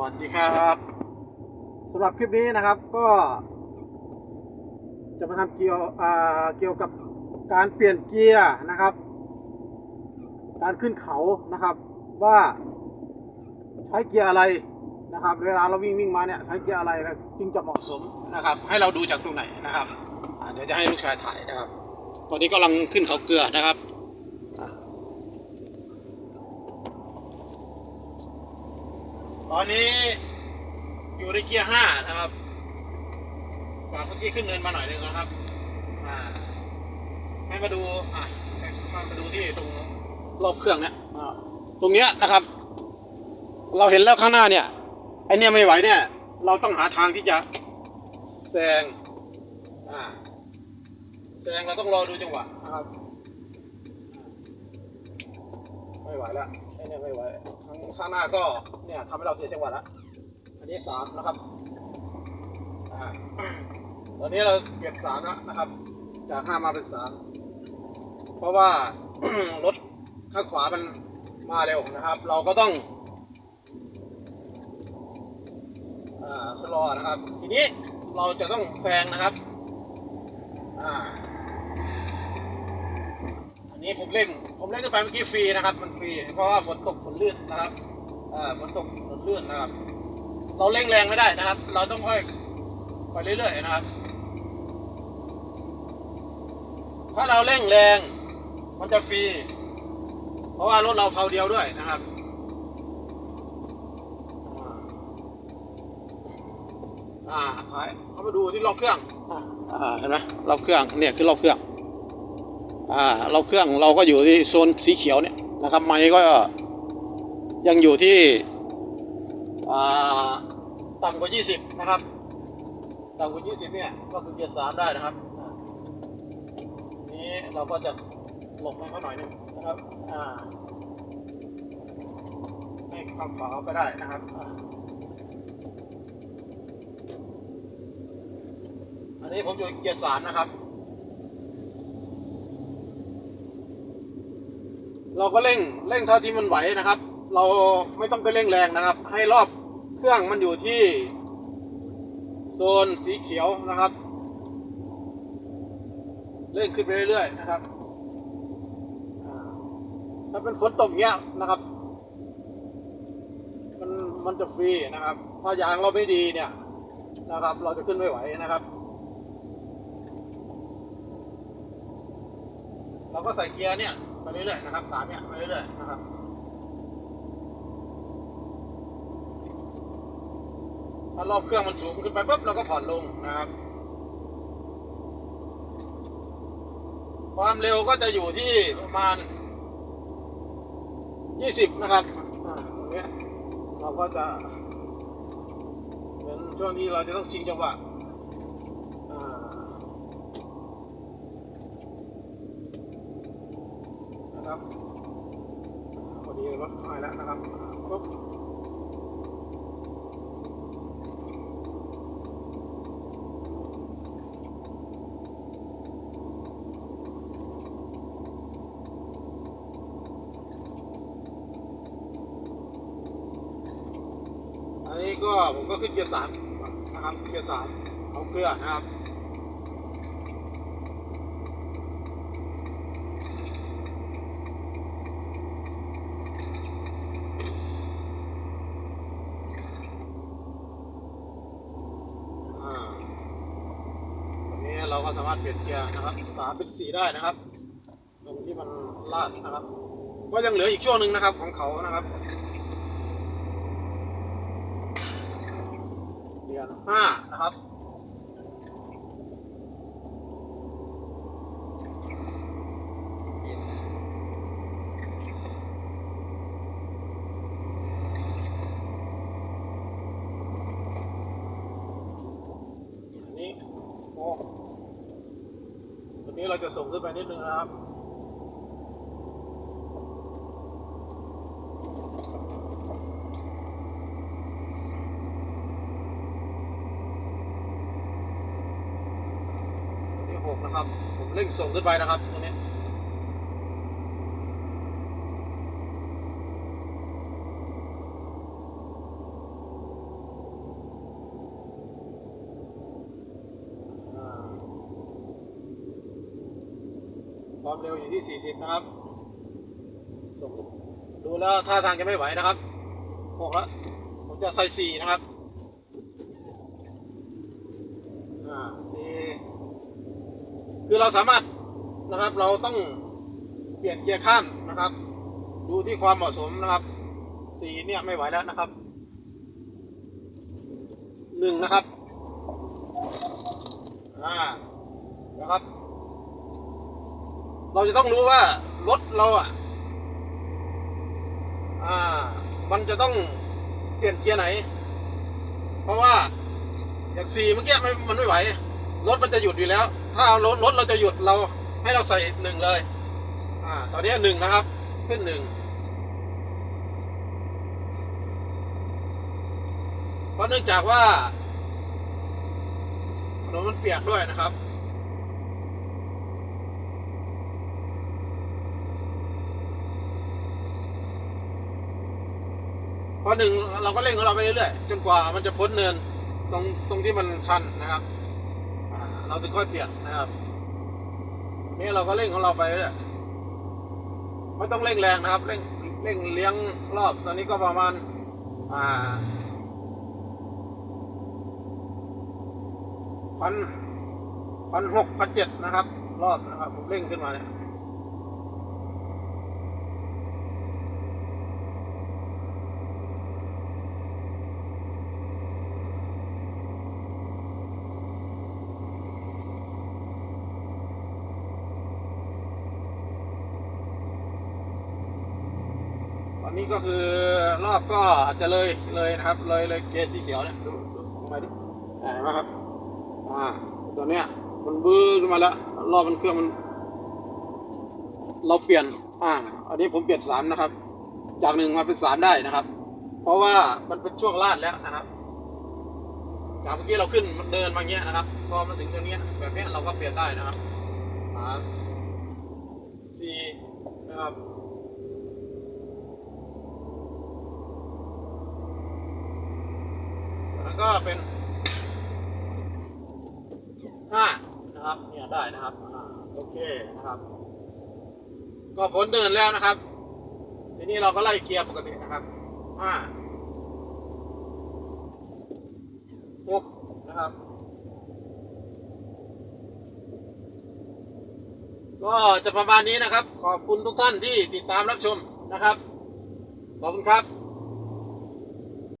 วัสดีครับสำหรับคลิปนี้นะครับก็ จะมาทำเกี่ยวเกี่ยวกับการเปลี่ยนเกียร์นะครับ การขึ้นเขานะครับ ว่าใช้เกียร์อะไรนะครับ เวลาเราวิ่งวิ่งมาเนี่ยใช้เกียร์อะไรจึงจะเหมาะสมนะครับ ให้เราดูจากตรงไหนนะครับเดี๋ยวจะให้ลูกชายถ่ายนะครับ ตอนนี้กำลังขึ้นเขาเกลือนะครับอะ ตอนนี้อยู่ในเกียร์ห้านะครับจากเมื่อกี้ขึ้นเนินมาหน่อยนึงนะครับ อ่า ให้มาดู อะมาดูที่ตรงรอบเครื่องเนี่ยตรงเนี้ยนะครับ เราเห็นแล้วข้างหน้าเนี่ย ไอเนี่ยไม่ไหวเนี่ย เราต้องหาทางที่จะแซง อ่า แซงเราต้องรอดูจังหวะนะครับ ไม่ไหวแล้วไอเนี่ยไม่ไหว ข้างหน้าก็เนี่ยทำให้เราเสียจังหวะแล้วอันนี้สามนะครับอตอนนี้เราเก็บสามแล้วนะครับ จากห้ามาเป็นสามเพราะว่ารถข้างขวามันมาเร็วนะครับ เราก็ต้องอ่าชะลอนะครับ ทีนี้เราจะต้องแซงนะครับอ่าอันนี้ผมเล่น ผมเล่นขึ้นไปเมื่อกี้ฟรีนะครับ มันฟรี เพราะว่าฝนตก นลื่นนะครับอ่าฝนตกฝนลื่นนะครับ เราเร่งแรงไม่ได้นะครับ เราต้องค่อยไปเรื่อยๆนะครับ ถ้าเราเร่งแรงมันจะฟรี เพราะว่ารถเราเพาเดียวด้วยนะครับอ่าถ่ายเข้ามาดูที่รอบเครื่องอ่าเห็นไหมรอบเครื่องเนี่ยคือรอบเครื่องอ่าเราเครื่องเราก็อยู่ที่โซนสีเขียวเนี่ยนะครับไม้ก็ ยังอยู่ที่ต่ำกว่า 20 นะครับ ต่ำกว่า 20 เนี่ย ก็คือเกียร์สามได้นะครับ นี้เราก็จะหลบให้เขาหน่อยหนึงนะครับให้ขับขวาไปได้นะครับอันนี้ผมอยู่เกียร์สามนะครับ เราก็เร่งเร่งเท่าที่มันไหวนะครับ เราไม่ต้องไปเร่งแรงนะครับ ให้รอบเครื่องมันอยู่ที่ โซนสีเขียวนะครับ เร่งขึ้นไปเรื่อยๆนะครับ ถ้าเป็นฝนตกเงี้ยนะครับ มันมันจะฟรีนะครับ ถ้ายางเราไม่ดีเนี่ยนะครับ เราจะขึ้นไม่ไหวนะครับเราก็ใส่เกียร์เนี่ยไปเรื่อยๆนะครับสามเนี่ยไปเรื่อยๆนะครับ ถ้ารอบเครื่องมันสูงขึ้นไปปุ๊บเราก็ผ่อนลงนะครับ ความเร็วก็จะอยู่ที่ประมาณ 20 นะครับอ่าตรงเนี้ยเราก็จะเป็นช่วงที่เราจะต้องชิงจังหวะนะครับพอดีรถค่อยแล้วนะครับ อันนี้ก็ผมก็ขึ้นเกียร์สามนะครับ เกียร์สามเอาเกลือนะครับอ่าตรงนี้เราก็สามารถเปลี่ยนเกียร์นะครับสามเป็นสี่ได้นะครับ ตรงที่มันลาดนะครับ ก็ยังเหลืออีกช่วงหนึ่งนะครับของเขานะครับ เกียร์ห้านะครับ อันนี้โอ้ตัวนี้เราจะส่งขึ้นไปนิดนึงนะครับ ครับ ผมเร่งส่งขึ้นไปนะครับตรงนี้ความเร็วอยู่ที่ 40 นะครับ ส่งดูแล้วท่าทางจะไม่ไหวนะครับบอกแล้วผมจะใส่ 4 นะครับ อ่า4 คือเราสามารถนะครับ เราต้องเปลี่ยนเกียร์ข้ามนะครับ ดูที่ความเหมาะสมนะครับสี่เนี่ยไม่ไหวแล้วนะครับหนึ่งนะครับอ่านะครับ เราจะต้องรู้ว่ารถเราอะอ่า มันจะต้องเปลี่ยนเกียร์ไหน เพราะว่าอย่างสี่เมื่อกี้มันไม่ไหวรถมันจะหยุดอยู่แล้ว ถ้าเอารถรถเราจะหยุดเราให้เราใส่หนึ่งเลย อ่า ตอนนี้หนึ่งนะครับ ขึ้นหนึ่งเพราะเนื่องจากว่าถนนมันเปียกด้วยนะครับพอหนึ่งเราก็เร่งของเราไปเรื่อยๆจนกว่ามันจะพ้นเนินตรงตรงที่มันชันนะครับ เราถึงค่อยเปลี่ยนนะครับนี่เราก็เร่งของเราไปเลยไม่ต้องเร่งแรงนะครับ เร่งเร่งเลี้ยงรอบตอนนี้ก็ประมาณ อ่าพันพันหกพันเจ็ดนะครับ รอบนะครับผมเร่งขึ้นมาเนี่ย นนี้ก็คือรอบก็อาจจะเลยเลยนะครับ เลยเลยเกจสีเขียวเนี่ยดูดูสองไปดิเห็นไหมครับอ่าตอนเนี้ยมันบื้อขึ้นมาแล้ว รอบมันเครื่องมัน เราเปลี่ยนอ่าอันนี้ผมเปลี่ยนสามนะครับ จากหนึ่งมาเป็นสามได้นะครับ เพราะว่ามันเป็นช่วงลาดแล้วนะครับจากเมื่อกี้เราขึ้นมันเดินมาเงี้ยนะครับพอมาถึงตรงเนี้ยแบบเนี้ยเราก็เปลี่ยนได้นะครับสามสี่นะครับ แล้วก็เป็นห้านะครับ เนี่ยได้นะครับอโอเคนะครับ ก็พ้นเดินแล้วนะครับ ทีนี้เราก็ไล่เกียร์ปกตินะครับห้าหกนะครับ ก็จะประมาณนี้นะครับ ขอบคุณทุกท่านที่ติดตามรับชมนะครับ ขอบคุณครับ